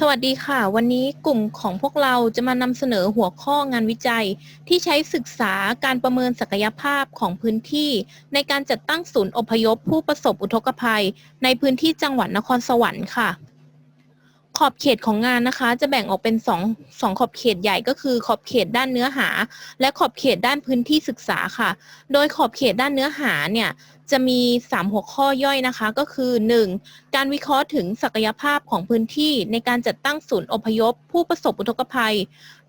สวัสดีค่ะ วันนี้กลุ่มของพวกเราจะมานำเสนอหัวข้องานวิจัย ที่ใช้ศึกษาการประเมินศักยภาพของพื้นที่ ในการจัดตั้งศูนย์อพยพผู้ประสบอุทกภัย ในพื้นที่จังหวัดนครสวรรค์ค่ะ ขอบเขตของงานนะคะ จะแบ่งออกเป็นสองสองขอบเขตใหญ่ก็คือขอบเขตด้านเนื้อหา และขอบเขตด้านพื้นที่ศึกษาค่ะ โดยขอบเขตด้านเนื้อหาเนี่ยจะมี 3 หัวข้อย่อยนะคะ ก็คือ 1. การวิเคราะห์ถึงศักยภาพของพื้นที่ในการจัดตั้งศูนย์อพยพ ผู้ประสบอุทกภัย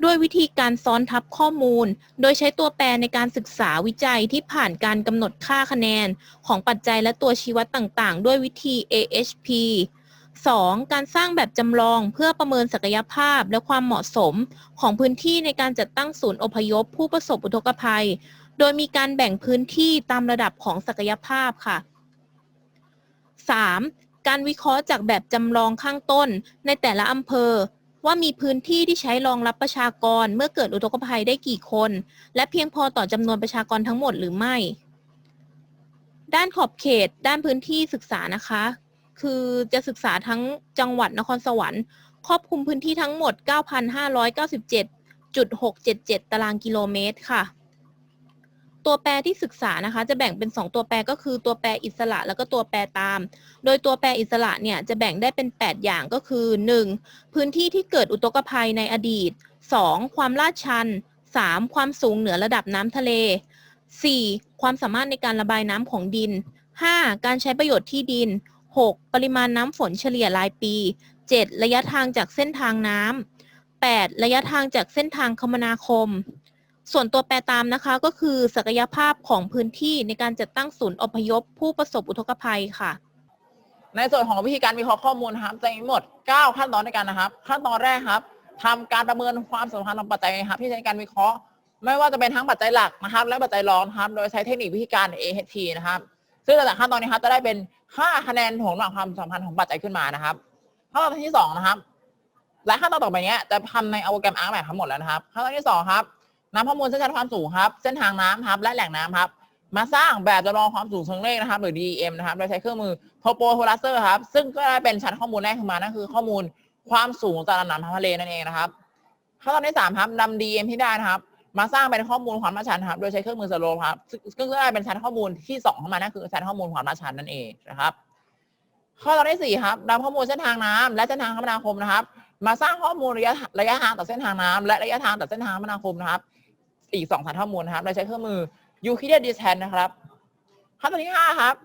ด้วยวิธีการซ้อนทับข้อมูล โดยใช้ตัวแปรในการศึกษาวิจัยที่ผ่านการกำหนดค่าคะแนน ของปัจจัยและตัวชี้วัดต่างๆ ด้วยวิธี AHP 2. การสร้างแบบจำลองเพื่อประเมินศักยภาพและความเหมาะสมของพื้นที่ในการจัดตั้งศูนย์อพยพ ผู้ประสบอุทกภัย โดยมีการแบ่งพื้นที่ตามระดับของศักยภาพค่ะ 3. การวิเคราะห์จากแบบจำลองข้างต้นในแต่ละอำเภอ ว่ามีพื้นที่ที่ใช้รองรับประชากรเมื่อเกิดอุทกภัยได้กี่คน และเพียงพอต่อจำนวนประชากรทั้งหมดหรือไม่ ด้านขอบเขต ด้านพื้นที่ศึกษานะคะ คือจะศึกษาทั้งจังหวัดนครสวรรค์ ครอบคลุมพื้นที่ทั้งหมด 9,597.677 ตารางกิโลเมตรค่ะ ตัวแปรที่ศึกษานะคะจะแบ่งเป็น 2 ตัวแปรก็คือตัวแปรอิสระแล้วก็ตัวแปรตาม โดยตัวแปรอิสระเนี่ยจะแบ่งได้เป็น 8 อย่างก็คือ 1. พื้นที่ที่เกิดอุทกภัยในอดีต 2. ความลาดชัน 3. ความสูงเหนือระดับน้ำทะเล 4. ความสามารถในการระบายน้ำของดิน 5. การใช้ประโยชน์ที่ดิน 6. ปริมาณน้ำฝนเฉลี่ยรายปี 7. ระยะทางจากเส้นทางน้ำ 8. ระยะทางจากเส้นทางคมนาคม ส่วนตัวแปรตามนะคะก็คือศักยภาพของพื้นที่ในการจัดตั้งศูนย์อพยพ ผู้ประสบอุทกภัยค่ะ ในส่วนของวิธีการวิเคราะห์ข้อมูลนะครับจะมีทั้งหมด 9 ขั้นตอนในการนะครับ ขั้นตอนแรกครับทำการประเมินความสัมพันธ์ของปัจจัยครับที่ใช้ในการวิเคราะห์ ไม่ว่าจะเป็นทั้งปัจจัยหลักนะครับ และปัจจัยรองนะครับ โดยใช้เทคนิควิธีการ AHT นะครับ ซึ่งจากขั้นตอนนี้ครับจะได้เป็น5คะแนนของระหว่างความสัมพันธ์ของปัจจัยขึ้นมานะครับขั้นตอนที่2นะครับ และขั้นตอนต่อไปนี้จะทำในโปรแกรมอาร์แบบทั้งหมดแล้วนะครับขั้นตอนที่2ครับนำข้อมูลเส้นชันความสูงครับ เส้นทางน้ำครับและแหล่งน้ำครับ มาสร้างแบบจำลองความสูงเชิงเลขนะครับ หรือ DEM นะครับโดยใช้เครื่องมือ Topo h o r a c e r ครับ ซึ่งก็ได้เป็นชั้นข้อมูลแรกขึ้นมานั่นคือข้อมูลความสูงจากระดับน้ำทะเลนั่นเองนะครับขั้นตอนที่สามครับนำ DEM ที่ได้นะครับ มาสร้างเป็นข้อมูลความลาดชันครับ โดยใช้เครื่องมือสโลปครับซึ่งซึ่งก็ได้เป็นชั้นข้อมูลที่สองเข้ามานั่นคือชั้นข้อมูลความลาดชันนั่นเองนะครับ ข้อตอนที่สี่ครับนำข้อมูลเส้นทางน้ำและเส้นทางคมนาคมนะครับ มาสร้างข้อมูลระยะระยะทางต่อเส้นทางน้ำและระยะทางต่อเส้นทางคมนาคมนะครับ อีกสองฐานข้อมูลนะครับโดยใช้เครื่องมือ Euclidean Distance นะครับขั้นตอนที่ห้าครับ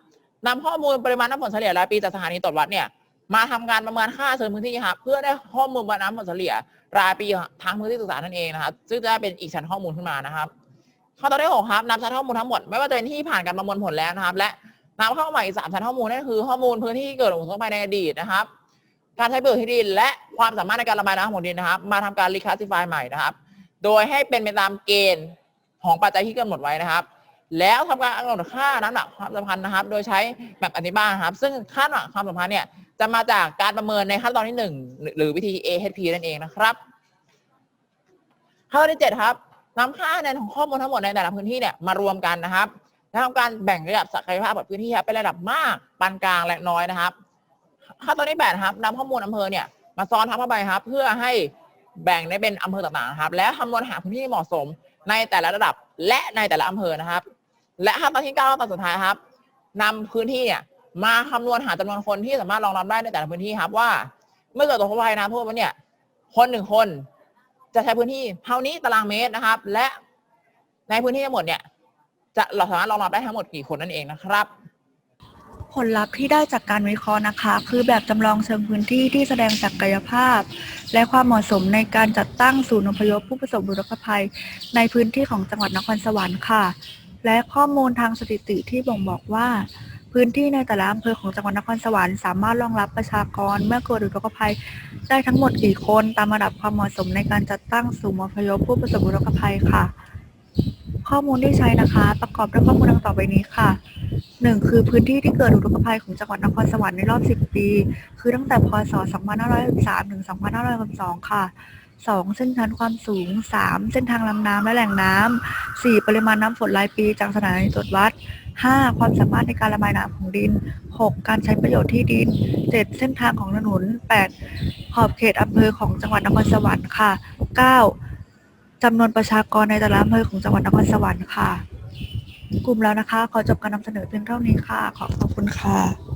นำข้อมูลปริมาณน้ำฝนเฉลี่ยรายปีจากสถานีตรวจวัดเนี่ย มาทำการประเมินค่าเชิงพื้นที่ครับเพื่อได้ข้อมูลปริมาน้ำฝนเฉลี่ยรายปีทางพื้นที่ศึกษานั่นเองนะครับซึ่งจะเป็นอีกชั้นข้อมูลขึ้นมานะครับข้อต่อที่หกครับนำชั้นข้อมูลทั้งหมดไม่ว่าจะเป็นที่ผ่านการประมวลผลแล้วนะครับ และนำเข้ามาอีกสามชั้นข้อมูลนั่นคือข้อมูลพื้นที่เกิดอุทกภัยในอดีตนะครับ การใช้ประโยชน์ที่ดิน และความสามารถในการระบายน้ำของดินนะครับ มาทำการรีคลาสสิฟายใหม่นะครับ โดยให้เป็นไปตามเกณฑ์ของปัจจัยที่กำหนดไว้นะครับแล้วทำการกำหนดค่าน้ำหนักความสัมพันธ์นะครับ โดยใช้แบบอธิบายครับ ซึ่งค่าน้ำหนักความสัมพันธ์เนี่ย จะมาจากการประเมินในขั้นตอนที่หนึ่งหรือวิธี AHP นั่นเองนะครับขั้นตอนที่เจ็ดครับนำค่าคะแนนของข้อมูลทั้งหมดในแต่ละพื้นที่เนี่ยมารวมกันนะครับแล้วทำการแบ่งระดับศักยภาพของพื้นที่ครับเป็นระดับมากปานกลางและน้อยนะครับขั้นตอนที่แปดครับนำข้อมูลอำเภอเนี่ยมาซ้อนทับเข้าไปครับ เพื่อให้แบ่งได้เป็นอำเภอต่างๆครับ แล้วคำนวณหาพื้นที่เหมาะสมในแต่ละระดับและในแต่ละอำเภอนะครับ และขั้นตอนที่เก้าตอนสุดท้ายครับนำพื้นที่เนี่ย มาคำนวณหาจำนวนคนที่สามารถรองรับได้ในแต่ละพื้นที่ครับว่า เมื่อเกิดตัวภัยน้ำท่วมเนี่ย คนหนึ่งคน จะใช้พื้นที่เท่านี้ตารางเมตรนะครับ และในพื้นที่ทั้งหมดเนี่ย จะเราสามารถรองรับได้ทั้งหมดกี่คนนั่นเองนะครับ ผลลัพธ์ที่ได้จากการวิเคราะห์นะคะ คือแบบจำลองเชิงพื้นที่ที่แสดงศักยภาพ และความเหมาะสมในการจัดตั้งศูนย์อพยพผู้ประสบอุทกภัย ในพื้นที่ของจังหวัดนครสวรรค์ค่ะ และข้อมูลทางสถิติที่บ่งบอกว่า พื้นที่ในแต่ละอำเภอของจังหวัดนครสวรรค์สามารถรองรับประชากรเมื่อเกิดอุทกภัย ได้ทั้งหมดกี่คนตามระดับความเหมาะสมในการจัดตั้งศูนย์อพยพผู้ประสบอุทกภัยค่ะ ข้อมูลที่ใช้นะคะ ประกอบด้วยข้อมูลดังต่อไปนี้ค่ะหนึ่งคือพื้นที่ที่เกิดอุทกภัยของจังหวัดนครสวรรค์ในรอบ 10 ปี คือตั้งแต่พศ 2513ถึง2562 ค่ะ 2. เส้นชันความสูง 3. เส้นทางลำน้ำและแหล่งน้ำ 4. ปริมาณน้ำฝนรายปีจากสถานีตรวจวัด 5. ความสามารถในการระบายน้ำของดิน 6. การใช้ประโยชน์ที่ดิน 7 เส้นทางของถนน 8 ขอบเขตอำเภอของจังหวัดนครสวรรค์ค่ะ 9จำนวนประชากรในแต่ละอำเภอของจังหวัดนครสวรรค์ค่ะ กลุ่มแล้วนะคะ ขอจบการนำเสนอเพียงเท่านี้ค่ะ ขอขอบคุณค่ะ